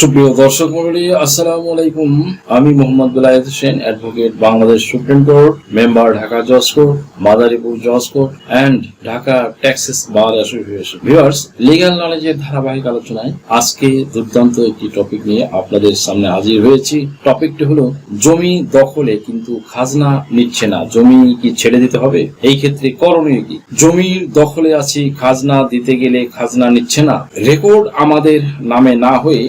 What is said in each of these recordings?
সুপ্রিয় দর্শক মন্ডলী আসসালামু আলাইকুম। আমি Mohammad Belayet Hossain, advocate Bangladesh supreme court, member Dhaka জজ কোর্ট, মাদারীপুর জজ court and Dhaka taxes bar association viewers legal নলেজের ধারাবাহিক আলোচনায় আজকে দুর্দান্ত একটি টপিক নিয়ে আপনাদের সামনে হাজির হয়েছি। টপিকটি হলো, জমি দখলে কিন্তু খাজনা নিচ্ছে না। জমি কি ছেড়ে দিতে হবে? এই ক্ষেত্রে করণীয় কি? জমির দখলে আছি, খাজনা দিতে গেলে খাজনা নিচ্ছে না। রেকর্ড আমাদের নামে না হয়ে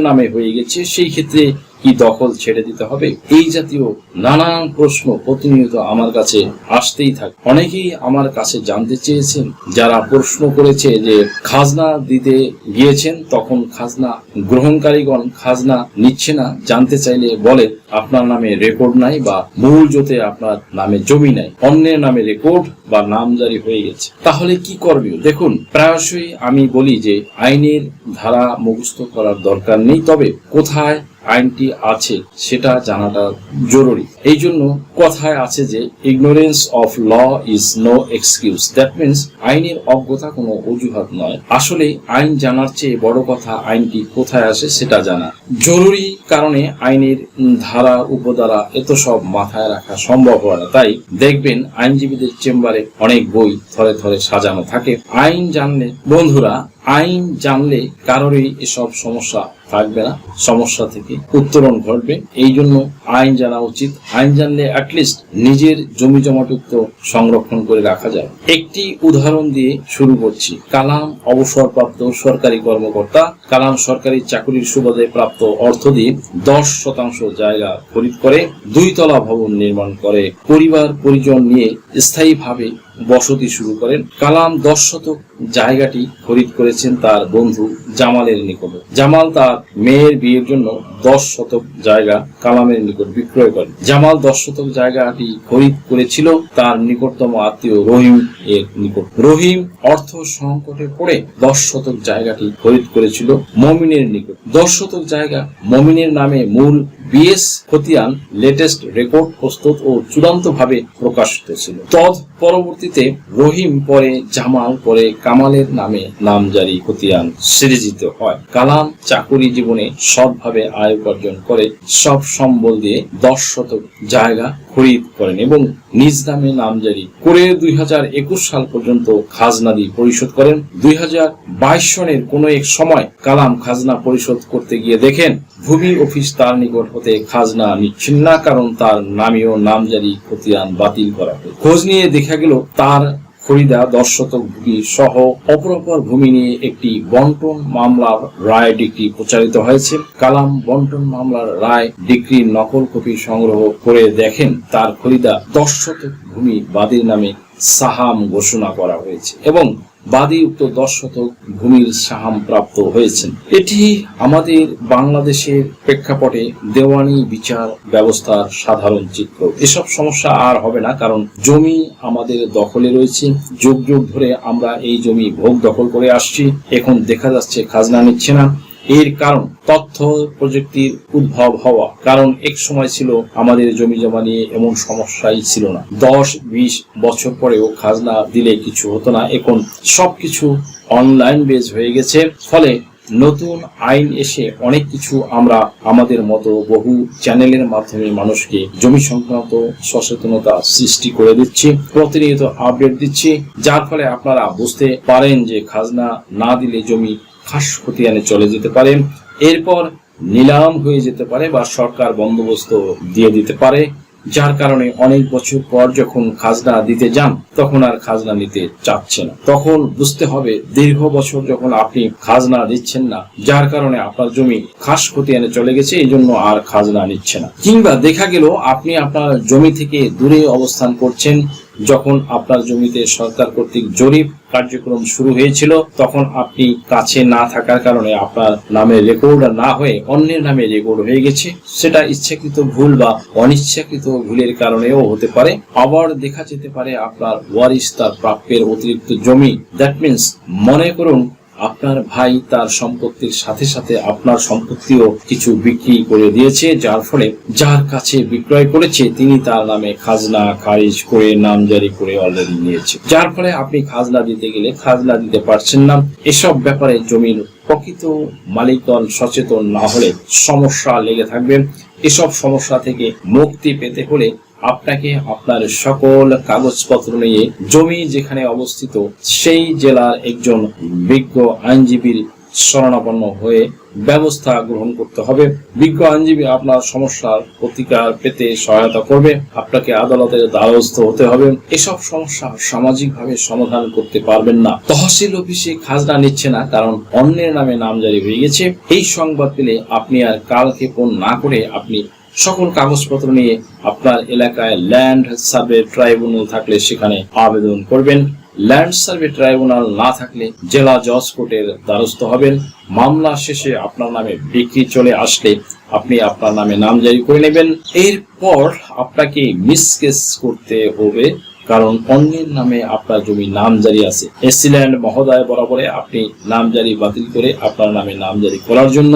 নামে হয়ে গেছে সেই ক্ষেত্রে কি দখল ছেড়ে দিতে হবে? এই জাতীয় নানান প্রশ্ন প্রতিনিয়ত আমার কাছে আসতেই থাকে। অনেকেই আমার কাছে জানতে চেয়েছেন, যারা প্রশ্ন করেছে যে খাজনা দিতে গিয়েছেন, তখন খাজনা গ্রহণকারীগণ খাজনা নিচ্ছে না, জানতে চাইলে বলে, আপনার নামে রেকর্ড নাই বা মূল জোতে আপনার নামে জমি নাই, অন্যের নামে রেকর্ড বা নামজারি হয়ে গেছে। তাহলে কি করবে দেখুন, প্রায়শই আমি বলি যে আইনের ধারা মুখস্থ করার দরকার নেই, তবে কোথায় আইনটি আছে, সেটা জানাটা জরুরি। এই জন্য কথায় আছে যে ignorance of law is no excuse that means আইনের অজ্ঞতা কোনো অজুহাত নয়। আসলে আইন জানার চেয়ে বড় কথা আইনটি কোথায় আসে সেটা জানা। জরুরি কারণে আইনের ধারা উপধারা এত সব মাথায় রাখা সম্ভব হয় না। তাই দেখবেন আইনজীবীদের চেম্বারে অনেক বই থরে থরে সাজানো থাকে। আইন জানলে বন্ধুরা আইন জানলে কারোরই এসব সমস্যা থাকবে না, সমস্যা থেকে উত্তরণ ঘটবে। এই জন্য আইন জানা উচিত। আইন জানলে অ্যাটলিস্ট নিজের জমি জমাটুক্ত সংরক্ষণ করে রাখা যায়। একটি উদাহরণ দিয়ে শুরু করছি। কালাম অবসরপ্রাপ্ত সরকারি কর্মকর্তা, কালাম সরকারি চাকরির সুবাদে প্রাপ্ত অর্থ দিয়ে দশ শতাংশ জায়গা খরিদ করে দুই তলা ভবন নির্মাণ করে পরিবার পরিজন নিয়ে স্থায়ীভাবে বসতি শুরু করেন। কালাম দশ শতক জায়গাটি খরিদ করেছেন তার বন্ধু জামালের নিকট। জামাল তার মেয়ের বিয়ের জন্য দশ শতক জায়গা কালামের নিকট বিক্রয় করেন। জামাল দশ শতক জায়গাটি খরিদ করেছিল তার নিকটতম আত্মীয় রহিম এর নিকট। রহিম অর্থ সংকটে পড়ে দশ শতক জায়গাটি খরিদ করেছিল মমিনের নিকট। দশ শতক জায়গা মমিনের নামে মূল বিএস খতিয়ান লেটেস্ট রেকর্ড প্রস্তুত ও চূড়ান্ত ভাবে প্রকাশিত ছিল। তদ পরবর্তীতে রহিম পরে জামাল পরে কামালের নামে নামজারি খতিয়ান সৃজিত হয়। কালাম চাকুরি জীবনে সৎভাবে আয় উপার্জন করে, সব সম্বল দিয়ে দশ শতক জায়গা খরিদ করেন এবং নিজ নামে নামজারি করে দুই হাজার একুশ সাল পর্যন্ত খাজনা দিয়ে পরিশোধ করেন। দুই হাজার বাইশ সনের কোনো এক সময় কালাম খাজনা পরিশোধ করতে গিয়ে দেখেন ভূমি অফিস তার নিকট হতে খাজনা নিচ্ছেন না কারণ তার নামীয় নামজারি খতিয়ান বাতিল করা হয় খোঁজ নিয়ে দেখা গেল, তার খরিদা দশ শতক ভূমি সহ অপরাপর ভূমি নিয়ে একটি বন্টন মামলার রায় ডিগ্রি প্রচারিত হয়েছে। কালাম বন্টন মামলার রায় ডিগ্রির নকল কপি সংগ্রহ করে দেখেন, তার খরিদা দশ শতক ভূমি বাদীর নামে সাহাম ঘোষণা করা হয়েছে এবং বাদী উক্ত দশ শতক ভূমির সাহাম প্রাপ্ত হয়েছেন। এটি আমাদের বাংলাদেশের প্রেক্ষাপটে দেওয়ানি বিচার ব্যবস্থার সাধারণ চিত্র। এসব সমস্যা আর হবে না, কারণ জমি আমাদের দখলে রয়েছে। যুগ যুগ ধরে আমরা এই জমি ভোগ দখল করে আসছি। এখন দেখা যাচ্ছে খাজনা নিচ্ছে না। এর কারণ, তথ্য প্রযুক্তির উদ্ভব হওয়া। কারণ এক সময় ছিল আমাদের জমি জমা নিয়ে এমন সমস্যাই ছিল না। দশ, বিশ বছর পরেও খাজনা দিলে কিছু হতো না। এখন সবকিছু অনলাইন বেজ হয়ে গেছে। ফলে নতুন আইন এসে অনেক কিছু আমরা আমাদের মতো বহু চ্যানেলের মাধ্যমে মানুষকে জমি সংক্রান্ত সচেতনতা সৃষ্টি করে দিচ্ছি, প্রতিনিয়ত আপডেট দিচ্ছি। যার ফলে আপনারা বুঝতে পারেন যে খাজনা না দিলে জমি খাস খতিয়ানে চলে যেতে পারে, এরপর নিলাম হয়ে যেতে পারে বা সরকার বন্দোবস্ত দিয়ে দিতে পারে, যার কারণে অনেক বছর পর যখন খাজনা দিতে যান, তখন আর খাজনা নিতে চাচ্ছে না। তখন বুঝতে হবে, দীর্ঘ বছর যখন আপনি খাজনা দিচ্ছেন না, যার কারণে আপনার জমি খাস খতিয়ানে চলে গেছে এই জন্য আর খাজনা নিচ্ছে না। কিংবা দেখা গেল, আপনি আপনার জমি থেকে দূরে অবস্থান করছেন যখন আপনার জমিতে সরকার কর্তৃক জরিপ কার্যক্রম শুরু হয়েছিল, তখন আপনি কাছে না থাকার কারণে আপনার নামে রেকর্ড না হয়ে অন্যের নামে রেকর্ড হয়ে গেছে। সেটা ইচ্ছাকৃত ভুল বা অনিচ্ছাকৃত ভুলের কারণেও হতে পারে। আবার দেখা যেতে পারে আপনার ওয়ারিস তার প্রাপ্যের অতিরিক্ত জমি। দ্যাট মিন্স মনে করুন আপনার ভাই তার সম্পত্তির সাথে সাথে আপনার সম্পত্তিও কিছু বিক্রি করে দিয়েছে, যার ফলে যার কাছে বিক্রয় করেছে, তিনি তার নামে খাজনা, খারিজ করে নামজারি করে অলরেডি নিয়েছে। যার ফলে আপনি খাজনা দিতে গেলে খাজনা দিতে পারছেন না। এসব ব্যাপারে জমির প্রকৃত মালিকগণ সচেতন না হলে সমস্যা লেগে থাকবে। এসব সমস্যা থেকে মুক্তি পেতে হলে আপনাকে আপনার সকল কাগজপত্র নিয়ে জমি যেখানে অবস্থিত সেই জেলার একজন বিজ্ঞ আইনজীবীর শরণাপন্ন হয়ে ব্যবস্থা গ্রহণ করতে হবে। বিজ্ঞ আইনজীবী আপনার সমস্যার প্রতিকার পেতে সহায়তা করবে। আপনাকে আদালতের দ্বারস্থ হতে হবে। এসব সমস্যা সামাজিকভাবে সমাধান করতে পারবেন না। তহসিল অফিসে খাজনা নিচ্ছে না, কারণ অন্যের নামে নামজারি হয়ে গেছে। এই সংবাদ পেলে আপনি আর কালক্ষেপণ না করে আপনি সকল কাগজপত্র নিয়ে আপনার এলাকায় ল্যান্ড সার্ভে ট্রাইব্যুনাল থাকলে সেখানে আবেদন করবেন। ল্যান্ড সার্ভে ট্রাইব্যুনাল না থাকলে জেলা জজ কোর্টের দ্বারস্থ হবেন। মামলা শেষে আপনার নামে বিক্রি চলে আসলে আপনি আপনার নামে নামজারি করে নেবেন। এরপর আপনাকে মিসকেস করতে হবে, কারণ অন্যের নামে আপনার জমি নামজারি আছে। এসিল্যান্ড মহোদয় বরাবরে আপনি নামজারি বাতিল করে আপনার নামে নামজারি করার জন্য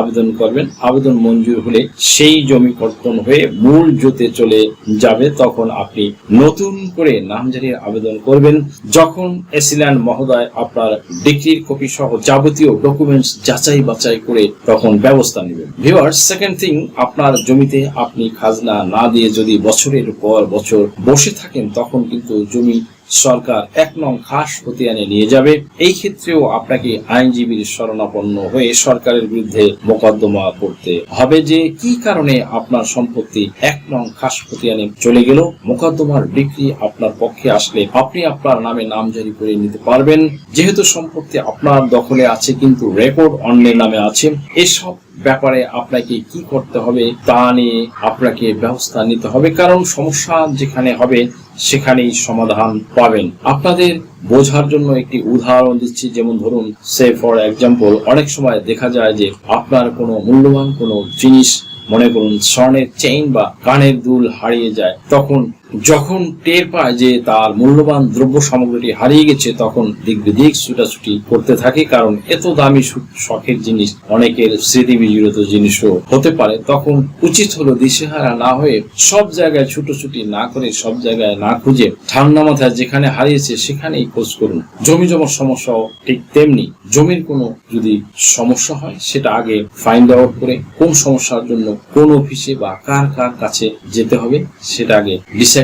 আবেদন করবেন। আবেদন মঞ্জুর হলে সেই জমি কর্তন হয়ে মূল জোতে চলে যাবে। তখন আপনি নতুন করে নামজারির আবেদন করবেন। যখন এসিল্যান্ড মহোদয় আপনার ডিগ্রির কপি সহ যাবতীয় ডকুমেন্টস যাচাই বাছাই করে তখন ব্যবস্থা নেবেন। ভিওয়ার সেকেন্ড থিং আপনার জমিতে আপনি খাজনা না দিয়ে যদি বছরের পর বছর বসে থাকেন, তখন কিন্তু জমি সরকার এক নং খাস হতিয়ানে নিয়ে যাবে। এই ক্ষেত্রেও আপনাকে আইনজীবীর শরণাপন্ন হয়ে সরকারের বিরুদ্ধে মোকদ্দমা করতে হবে যে কি কারণে আপনার সম্পত্তি এক নং খাস খতিয়ানে চলে গেল, মোকদ্দমার বিক্রি আপনার পক্ষে আসলে আপনি আপনার নামে নাম জারি করে নিতে পারবেন। যেহেতু সম্পত্তি আপনার দখলে আছে, কিন্তু রেকর্ড অন্যের নামে আছে। এসব ব্যাপারে আপনাকে কি করতে হবে তা নিয়ে আপনাকে ব্যবস্থা নিতে হবে। কারণ সমস্যা যেখানে হবে, সেখানেই সমাধান পাবেন। আপনাদের বোঝার জন্য একটি উদাহরণ দিচ্ছি। যেমন ধরুন সে ফর এক্সাম্পল অনেক সময় দেখা যায় যে আপনার কোনো মূল্যবান কোনো জিনিস, মনে করুন, স্বর্ণের চেইন বা কানের দুল হারিয়ে যায়, তখন যখন টের পায় যে তার মূল্যবান দ্রব্য সামগ্রীটি হারিয়ে গেছে, তখন দিক বিদিক ছুটাছুটি করতে থাকে, কারণ এত দামি শখের জিনিস, অনেকের স্মৃতি বিজড়িত জিনিসও হতে পারে। তখন উচিত হলো দিশেহারা না হয়ে সব জায়গায় ছুটোছুটি না করে, সব জায়গায় না খুঁজে ঠান্ডা মাথায় যেখানে হারিয়েছে সেখানেই খোঁজ করুন। জমি জমার সমস্যাও ঠিক তেমনি। জমির কোনো যদি সমস্যা হয়, সেটা আগে ফাইন্ড আউট করে কোন সমস্যার জন্য কোন অফিসে বা কার কার কাছে যেতে হবে, সেটা আগে ডিসাইড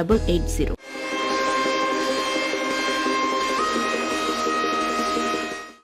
double eight zero